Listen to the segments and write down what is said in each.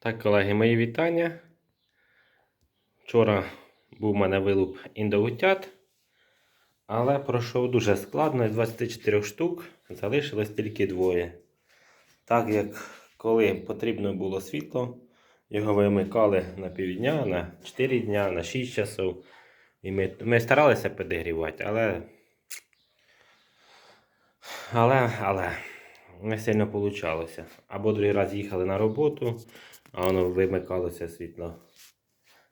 Так, колеги, мої вітання. Вчора був у мене вилуп індоутят, але пройшов дуже складно. З 24 штук залишилось тільки двоє. Так як коли потрібно було світло, його вимикали на півдня, на 4 дня, на 6 часов. І ми, ми старалися підігрівати, але. Але, але не сильно вийшло. Або другий раз їхали на роботу, а воно вимикалося світло.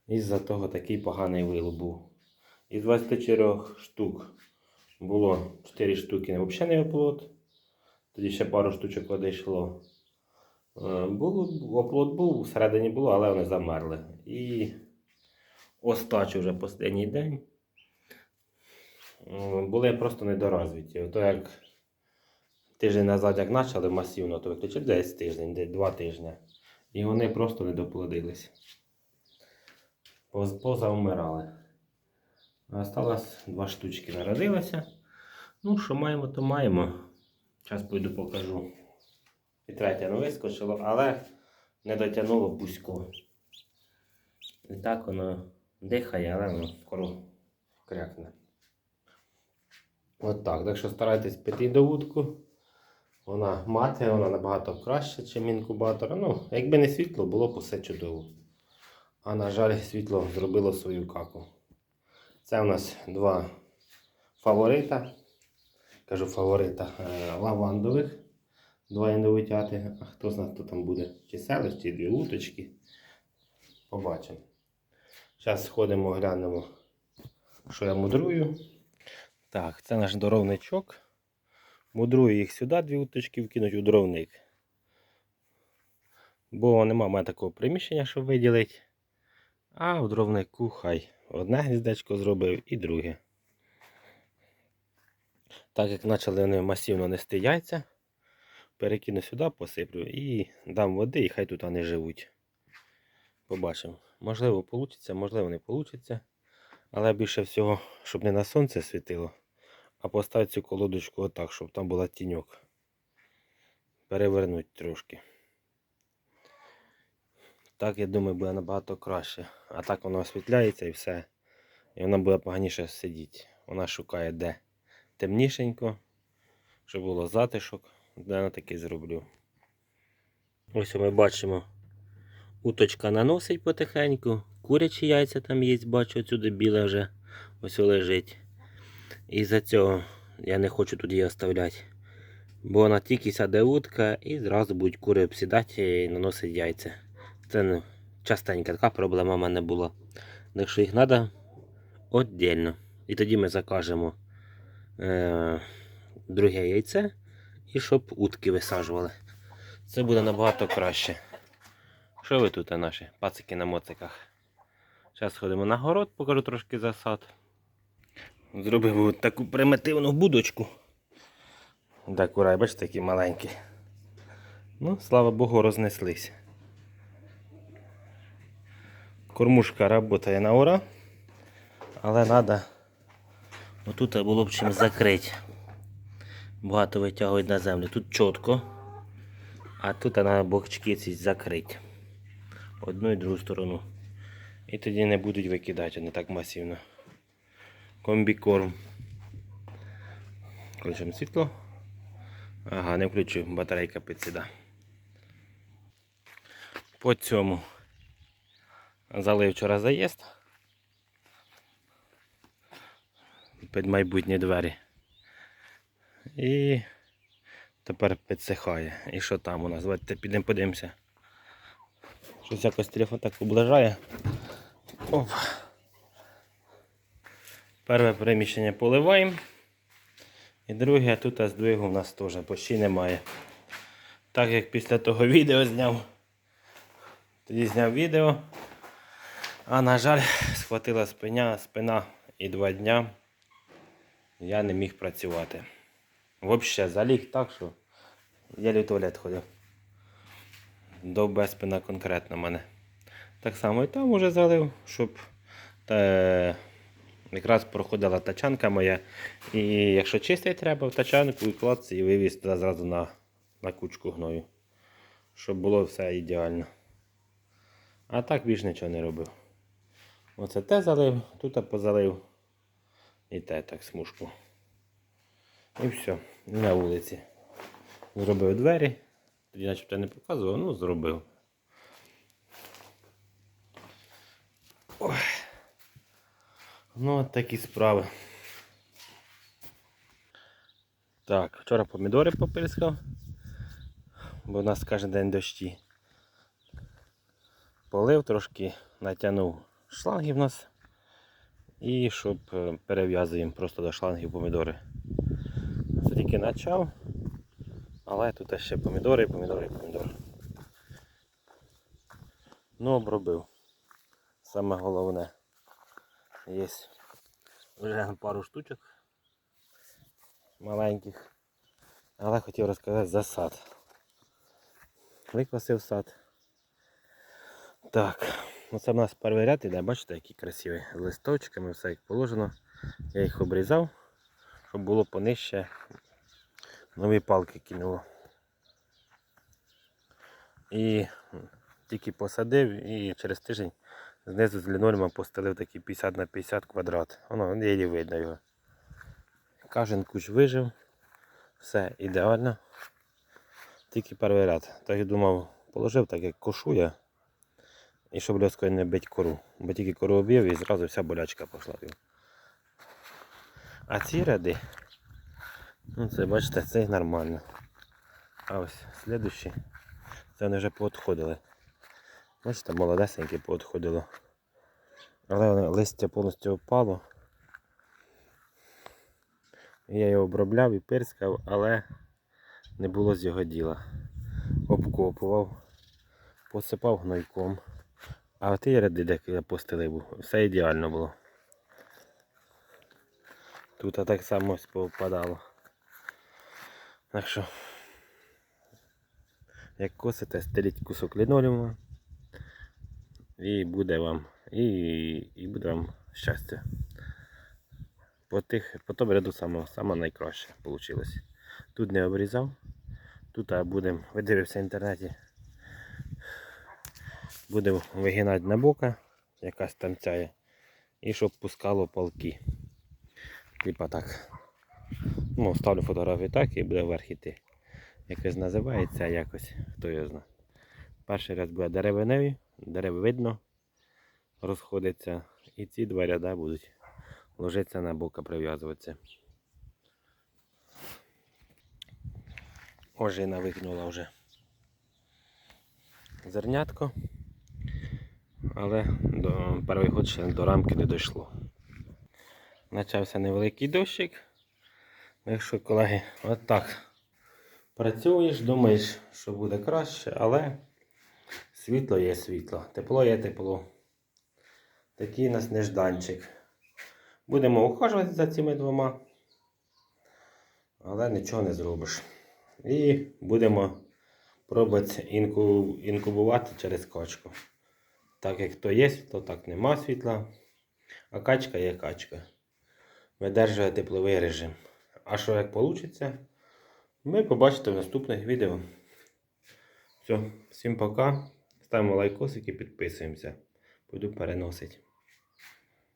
Із-за того такий поганий вилуп був. Із 24 штук було 4 штуки взагалі не оплот. Тоді ще пару штучок одійшло. Е, Було, оплот був, всередині було, але вони замерли. І остачу вже останній день. Е, Були просто недоразвиті. Ото як тиждень назад, як почали масивно, то виключили десь тиждень, десь два тижні. І вони просто не доплодились. Поз- Позаумирали. Осталось два штучки народилося. Ну, що маємо, то маємо. Зараз пойду покажу. І третє не вискочило, але не дотягнуло бузько. І так воно дихає, але воно скоро крякне. От так. Так що старайтесь піти до вудку. Вона мати, вона набагато краще, ніж інкубатор. Ну, якби не світло, було б усе чудово. А на жаль, світло зробило свою каку. Це у нас два фаворита. Кажу фаворита е, лавандових. Два індовитяти. А хто знає, хто там буде? Чи селищ, чи дві уточки. Побачимо. Зараз сходимо, глянемо, що я мудрую. Так, це наш доровничок. Мудрую їх сюди, дві уточки вкинуть у дровник. Бо нема в мене такого приміщення, щоб виділити. А в дровнику хай одне гніздечко зробив і друге. Так як почали вони масивно нести яйця, перекину сюди, посиплю і дам води, і хай тут вони живуть. Побачимо. Можливо, вийде, можливо, не вийде. Але більше всього, щоб не на сонце світило, а поставити цю колодочку отак, щоб там була тіньок. Перевернуть трошки. Так, я думаю, буде набагато краще. А так воно освітляється і все. І вона буде поганіше сидіти. Вона шукає де темнішенько, щоб було затишок. Де я таки зроблю. Ось ми бачимо. Уточка наносить потихеньку. Курячі яйця там є, бачу, отсюди біле вже ось лежить. І за цього я не хочу тут її оставляти. Бо вона тільки сяде утка і зразу будуть кури обсідати і наносить яйця. Це частенька така проблема в мене була. Так що їх треба віддільно. І тоді ми закажемо е, друге яйце і щоб утки висаджували. Це буде набагато краще. Що ви тут, наші пацики на моциках? Зараз сходимо на город, покажу трошки засад. Зробив от таку примітивну будочку. Так, курай, бачите, такі маленькі. Ну, слава Богу, рознеслись. Кормушка працює на ура. Але треба отут було б чим закрити. Багато витягують на землю. Тут чітко. А тут треба бокчики ці закрити. Одну і другу сторону. І тоді не будуть викидати вони так масивно. Комбікорм. Включимо світло. Ага, не включу, батарейка підсіда. По цьому залив вчора заїзд. Під майбутні двері. І тепер підсихає. І що там у нас? Давайте підемо подивимося. Щось якось телефон так поближає. Оп. Перше приміщення поливаємо. І друге тут здвигу у нас теж почти немає. Так як після того відео зняв. Тоді зняв відео. А на жаль, схватила спина, спина і два дня я не міг працювати. Взагалі заліг так, що я в туалет ходив. Довбе спина конкретно мене. Так само і там уже залив, щоб якраз проходила тачанка моя. І якщо чистити треба в тачанку і кладці і вивіз туди зразу на, на кучку гною. Щоб було все ідеально. А так більш нічого не робив. Оце те залив, тут позалив. І те так смужку. І все. На вулиці. Зробив двері. Тоді начебто не показував, ну зробив. Ну, от такі справи. Так, вчора помідори попирскав, бо в нас кожен день дощі. Полив трошки, натягнув шланги в нас. І щоб е, перев'язуємо просто до шлангів помідори. Тільки почав, але тут ще помідори, помідори, помідори. Ну, обробив. Саме головне. Є вже пару штучок маленьких. Але хотів розказати за сад. Виквасив сад. Так, ну це в нас перший ряд іде, бачите, які красиві з листочками, все як положено. Я їх обрізав, щоб було понижче. Нові палки кинуло. І тільки посадив і через тиждень знизу з лінолеума постелив такий 50 на 50 квадрат. Воно її видно його. Кожен кущ вижив. Все ідеально. Тільки перший ряд. Так я думав, положив так як кошу я. І щоб льоскою не бить кору. Бо тільки кору об'їв і зразу вся болячка пішла. А ці ряди, ну це бачите, це нормально. А ось слідущі, це вони вже поотходили. Бачите, молодесенькі поотходило. Але листя повністю опало. Я його обробляв і пирскав, але не було з його діла. Обкопував, посипав гнойком. А ті ряди, де я постелив, все ідеально було. Тут так само ось повпадало. Так що, як косите, стеліть кусок лінолеуму і буде вам, і, і буде вам щастя. По, тих, по тому ряду саме, саме найкраще вийшло. Тут не обрізав, тут будемо, видивився в інтернеті, будемо вигинати на бока, якась там і щоб пускало палки. Типа так. Ну, ставлю фотографію так і буде вверх іти. Якось називається якось, хто його знає. Перший ряд буде деревиневі, дерева видно, розходиться. І ці два ряда будуть ложиться на бока прив'язуватися. Ожина викинула вже зернятко, але до перший год ще до рамки не дійшло. Почався невеликий дощик. Якщо, колеги, отак працюєш, думаєш, що буде краще, але світло є світло, тепло є тепло. Такий у нас нежданчик. Будемо ухажувати за цими двома, але нічого не зробиш. І будемо пробувати інку, інкубувати через качку. Так як то є світло, так нема світла. А качка є качка. Видержує тепловий режим. А що як вийде, ви побачите в наступних відео. Все, всім пока. Ставимо лайкосики, підписуємося. Буду переносити.